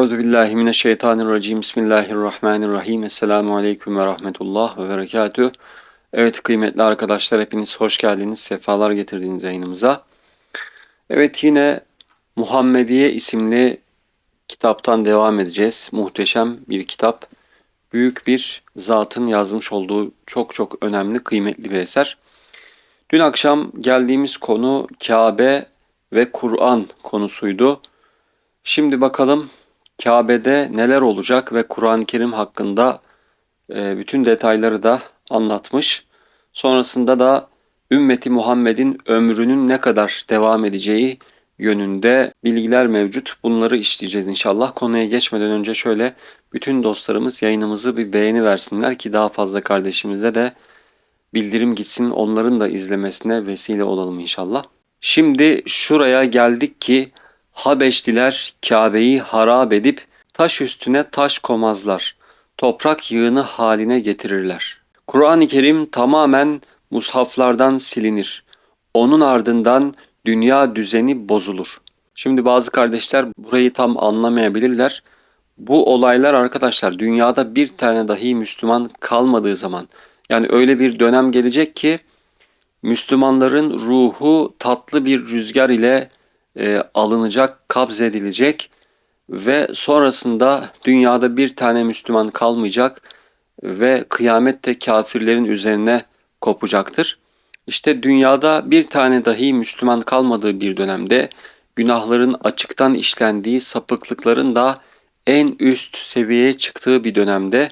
Euzu billahi mineşşeytanirracim. Bismillahirrahmanirrahim. Esselamu aleyküm ve rahmetullah ve berekatüh. Evet kıymetli arkadaşlar hepiniz hoş geldiniz. Sefalar getirdiniz yayınımıza. Evet yine Muhammediye isimli kitaptan devam edeceğiz. Muhteşem bir kitap. Büyük bir zatın yazmış olduğu çok çok önemli, kıymetli bir eser. Dün akşam geldiğimiz konu Kabe ve Kur'an konusuydu. Şimdi bakalım Kabe'de neler olacak ve Kur'an-ı Kerim hakkında e, bütün detayları da anlatmış. Sonrasında da ümmeti Muhammed'in ömrünün ne kadar devam edeceği yönünde bilgiler mevcut. Bunları işleyeceğiz inşallah. Konuya geçmeden önce şöyle bütün dostlarımız yayınımızı bir beğeni versinler ki daha fazla kardeşimize de bildirim gitsin. Onların da izlemesine vesile olalım inşallah. Şimdi şuraya geldik ki Habeşliler Kabe'yi harap edip taş üstüne taş komazlar. Toprak yığını haline getirirler. Kur'an-ı Kerim tamamen mushaflardan silinir. Onun ardından dünya düzeni bozulur. Şimdi bazı kardeşler burayı tam anlamayabilirler. Bu olaylar arkadaşlar dünyada bir tane dahi Müslüman kalmadığı zaman yani öyle bir dönem gelecek ki Müslümanların ruhu tatlı bir rüzgar ile e, alınacak, kabzedilecek ve sonrasında dünyada bir tane Müslüman kalmayacak ve kıyamette kafirlerin üzerine kopacaktır. İşte dünyada bir tane dahi Müslüman kalmadığı bir dönemde günahların açıktan işlendiği, sapıklıkların da en üst seviyeye çıktığı bir dönemde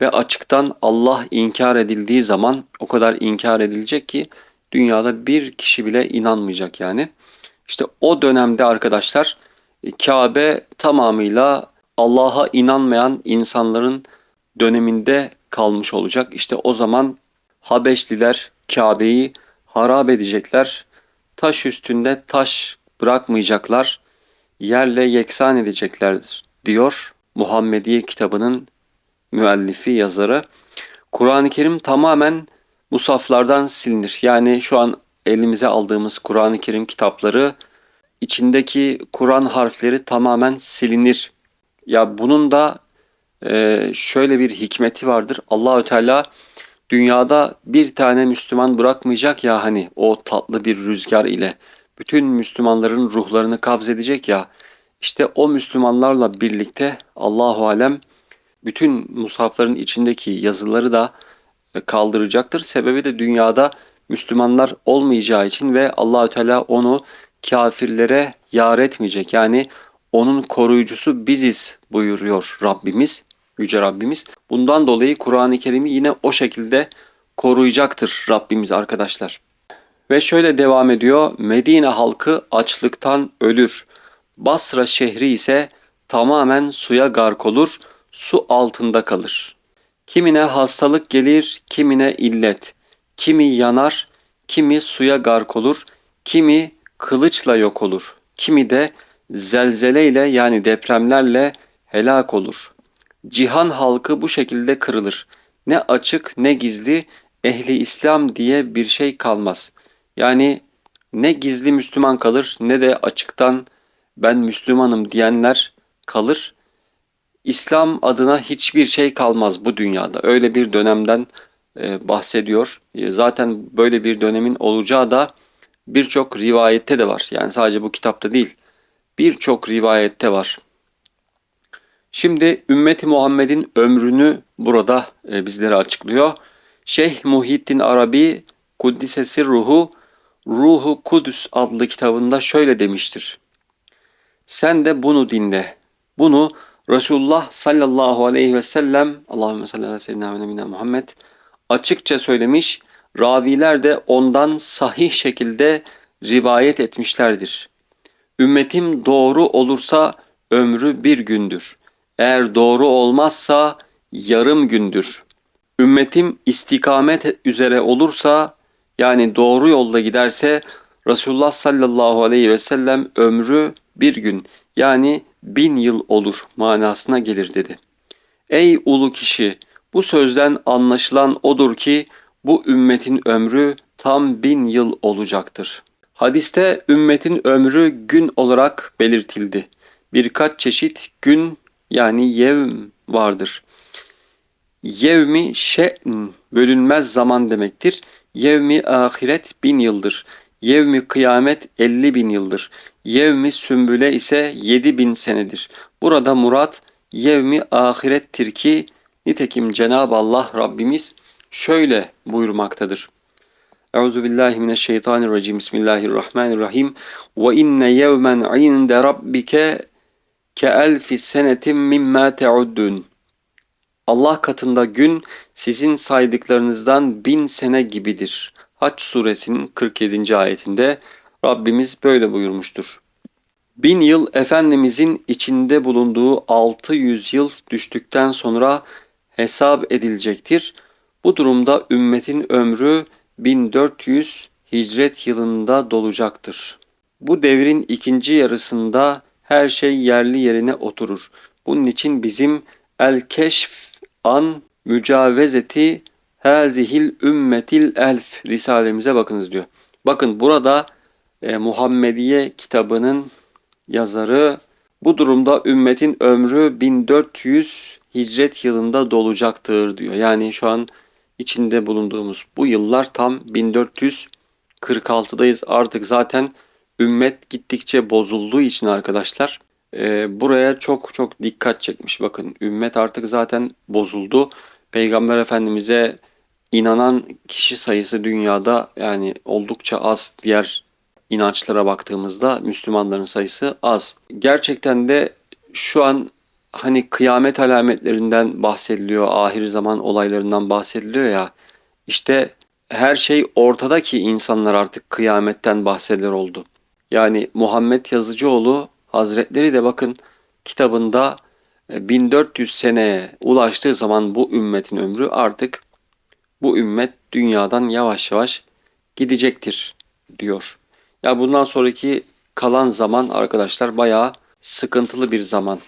ve açıktan Allah inkar edildiği zaman o kadar inkar edilecek ki dünyada bir kişi bile inanmayacak yani. İşte o dönemde arkadaşlar Kabe tamamıyla Allah'a inanmayan insanların döneminde kalmış olacak. İşte o zaman Habeşliler Kabe'yi harap edecekler. Taş üstünde taş bırakmayacaklar. Yerle yeksan edecekler diyor Muhammediye kitabının müellifi yazarı. Kur'an-ı Kerim tamamen musaflardan silinir. Yani şu an elimize aldığımız Kur'an-ı Kerim kitapları içindeki Kur'an harfleri tamamen silinir. Ya bunun da e, şöyle bir hikmeti vardır. Allahü Teala dünyada bir tane Müslüman bırakmayacak ya hani o tatlı bir rüzgar ile bütün Müslümanların ruhlarını kabzedecek ya işte o Müslümanlarla birlikte Allahu alem bütün mushafların içindeki yazıları da e, kaldıracaktır. Sebebi de dünyada Müslümanlar olmayacağı için ve Allahü Teala onu kafirlere yar etmeyecek. Yani onun koruyucusu biziz buyuruyor Rabbimiz, Yüce Rabbimiz. Bundan dolayı Kur'an-ı Kerim'i yine o şekilde koruyacaktır Rabbimiz arkadaşlar. Ve şöyle devam ediyor. Medine halkı açlıktan ölür. Basra şehri ise tamamen suya gark olur, su altında kalır. Kimine hastalık gelir, kimine illet. Kimi yanar, kimi suya gark olur, kimi kılıçla yok olur. Kimi de zelzeleyle yani depremlerle helak olur. Cihan halkı bu şekilde kırılır. Ne açık ne gizli ehli İslam diye bir şey kalmaz. Yani ne gizli Müslüman kalır ne de açıktan ben Müslümanım diyenler kalır. İslam adına hiçbir şey kalmaz bu dünyada. Öyle bir dönemden bahsediyor. E, zaten böyle bir dönemin olacağı da birçok rivayette de var. Yani sadece bu kitapta değil. Birçok rivayette var. Şimdi ümmeti Muhammed'in ömrünü burada e, bizlere açıklıyor. Şeyh Muhittin Arabi Kuddisesi Ruhu Ruhu Kudüs adlı kitabında şöyle demiştir. Sen de bunu dinle. Bunu Resulullah sallallahu aleyhi ve sellem Allahümme salli ala seyyidina ve Muhammed açıkça söylemiş, raviler de ondan sahih şekilde rivayet etmişlerdir. Ümmetim doğru olursa ömrü bir gündür. Eğer doğru olmazsa yarım gündür. Ümmetim istikamet üzere olursa yani doğru yolda giderse Resulullah sallallahu aleyhi ve sellem ömrü bir gün yani bin yıl olur manasına gelir dedi. Ey ulu kişi bu sözden anlaşılan odur ki bu ümmetin ömrü tam bin yıl olacaktır. Hadiste ümmetin ömrü gün olarak belirtildi. Birkaç çeşit gün yani yevm vardır. Yevmi şe'n bölünmez zaman demektir. Yevmi ahiret bin yıldır. Yevmi kıyamet elli bin yıldır. Yevmi sümbüle ise yedi bin senedir. Burada murat yevmi ahirettir ki nitekim Cenab-ı Allah Rabbimiz şöyle buyurmaktadır. Euzu billahi mineşşeytanirracim. Bismillahirrahmanirrahim. Ve inne yevmen inde rabbike ke elfi senetin mimma te'uddun. Allah katında gün sizin saydıklarınızdan bin sene gibidir. Haç suresinin 47. ayetinde Rabbimiz böyle buyurmuştur. Bin yıl Efendimizin içinde bulunduğu 600 yıl düştükten sonra hesap edilecektir. Bu durumda ümmetin ömrü 1400 hicret yılında dolacaktır. Bu devrin ikinci yarısında her şey yerli yerine oturur. Bunun için bizim el-keşf an mücavezeti hazihil ümmetil elf risalemize bakınız diyor. Bakın burada e, Muhammediye kitabının yazarı bu durumda ümmetin ömrü 1400 hicret yılında dolacaktır diyor. Yani şu an içinde bulunduğumuz bu yıllar tam 1446'dayız. Artık zaten ümmet gittikçe bozulduğu için arkadaşlar e, buraya çok çok dikkat çekmiş. Bakın ümmet artık zaten bozuldu. Peygamber Efendimiz'e inanan kişi sayısı dünyada yani oldukça az. Diğer inançlara baktığımızda Müslümanların sayısı az. Gerçekten de şu an hani kıyamet alametlerinden bahsediliyor, ahir zaman olaylarından bahsediliyor ya. İşte her şey ortada ki insanlar artık kıyametten bahsedilir oldu. Yani Muhammed Yazıcıoğlu Hazretleri de bakın kitabında 1400 e, seneye ulaştığı zaman bu ümmetin ömrü artık bu ümmet dünyadan yavaş yavaş gidecektir diyor. Ya bundan sonraki kalan zaman arkadaşlar bayağı sıkıntılı bir zaman.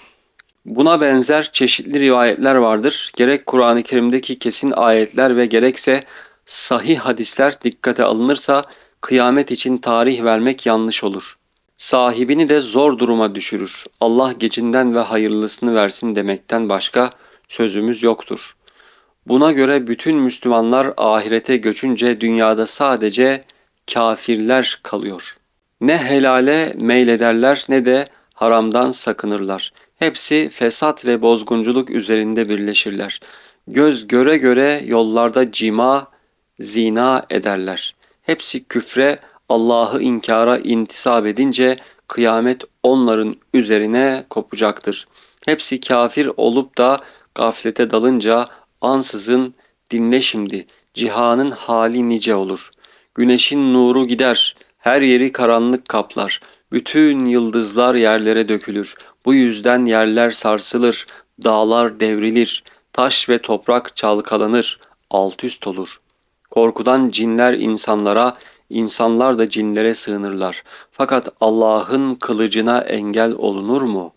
Buna benzer çeşitli rivayetler vardır. Gerek Kur'an-ı Kerim'deki kesin ayetler ve gerekse sahih hadisler dikkate alınırsa kıyamet için tarih vermek yanlış olur. Sahibini de zor duruma düşürür. Allah gecinden ve hayırlısını versin demekten başka sözümüz yoktur. Buna göre bütün Müslümanlar ahirete göçünce dünyada sadece kafirler kalıyor. Ne helale meylederler ne de haramdan sakınırlar. Hepsi fesat ve bozgunculuk üzerinde birleşirler. Göz göre göre yollarda cima, zina ederler. Hepsi küfre, Allah'ı inkara intisap edince kıyamet onların üzerine kopacaktır. Hepsi kafir olup da gaflete dalınca ansızın dinle şimdi cihanın hali nice olur. Güneşin nuru gider, her yeri karanlık kaplar. Bütün yıldızlar yerlere dökülür. Bu yüzden yerler sarsılır, dağlar devrilir, taş ve toprak çalkalanır, alt üst olur. Korkudan cinler insanlara, insanlar da cinlere sığınırlar. Fakat Allah'ın kılıcına engel olunur mu?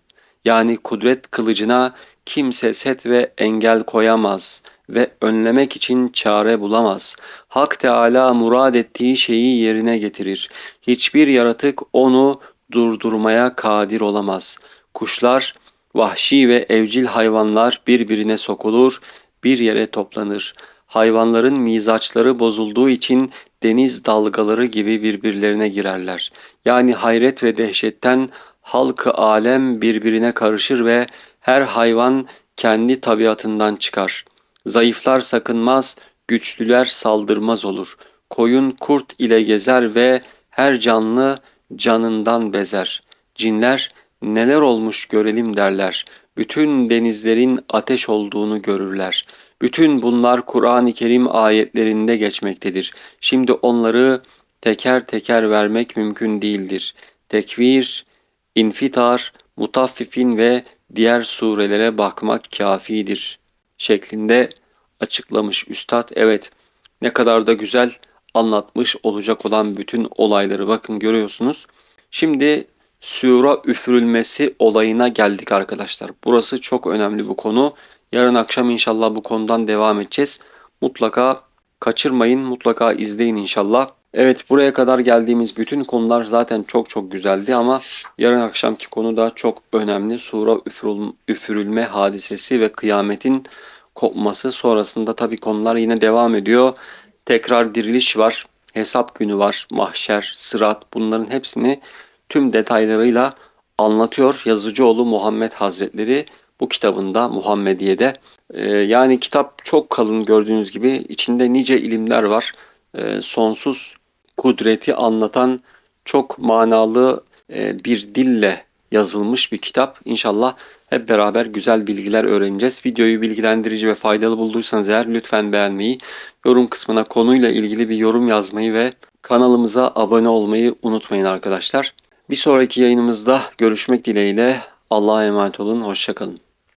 Yani kudret kılıcına kimse set ve engel koyamaz ve önlemek için çare bulamaz. Hak Teala murad ettiği şeyi yerine getirir. Hiçbir yaratık onu durdurmaya kadir olamaz. Kuşlar, vahşi ve evcil hayvanlar birbirine sokulur, bir yere toplanır. Hayvanların mizaçları bozulduğu için deniz dalgaları gibi birbirlerine girerler. Yani hayret ve dehşetten halkı alem birbirine karışır ve her hayvan kendi tabiatından çıkar. Zayıflar sakınmaz, güçlüler saldırmaz olur. Koyun kurt ile gezer ve her canlı canından bezer. Cinler neler olmuş görelim derler. Bütün denizlerin ateş olduğunu görürler. Bütün bunlar Kur'an-ı Kerim ayetlerinde geçmektedir. Şimdi onları teker teker vermek mümkün değildir. Tekvir, infitar, mutaffifin ve diğer surelere bakmak kafidir şeklinde açıklamış üstad. Evet ne kadar da güzel anlatmış olacak olan bütün olayları bakın görüyorsunuz. Şimdi sura üfürülmesi olayına geldik arkadaşlar. Burası çok önemli bu konu. Yarın akşam inşallah bu konudan devam edeceğiz. Mutlaka kaçırmayın, mutlaka izleyin inşallah. Evet buraya kadar geldiğimiz bütün konular zaten çok çok güzeldi ama yarın akşamki konu da çok önemli. Sura üfürül- üfürülme hadisesi ve kıyametin kopması sonrasında tabii konular yine devam ediyor. Tekrar diriliş var, hesap günü var, mahşer, sırat bunların hepsini tüm detaylarıyla anlatıyor yazıcıoğlu Muhammed Hazretleri bu kitabında Muhammediye'de. Ee, yani kitap çok kalın gördüğünüz gibi içinde nice ilimler var. Ee, sonsuz kudreti anlatan çok manalı e, bir dille yazılmış bir kitap. İnşallah hep beraber güzel bilgiler öğreneceğiz. Videoyu bilgilendirici ve faydalı bulduysanız eğer lütfen beğenmeyi, yorum kısmına konuyla ilgili bir yorum yazmayı ve kanalımıza abone olmayı unutmayın arkadaşlar. Bir sonraki yayınımızda görüşmek dileğiyle Allah'a emanet olun. Hoşçakalın.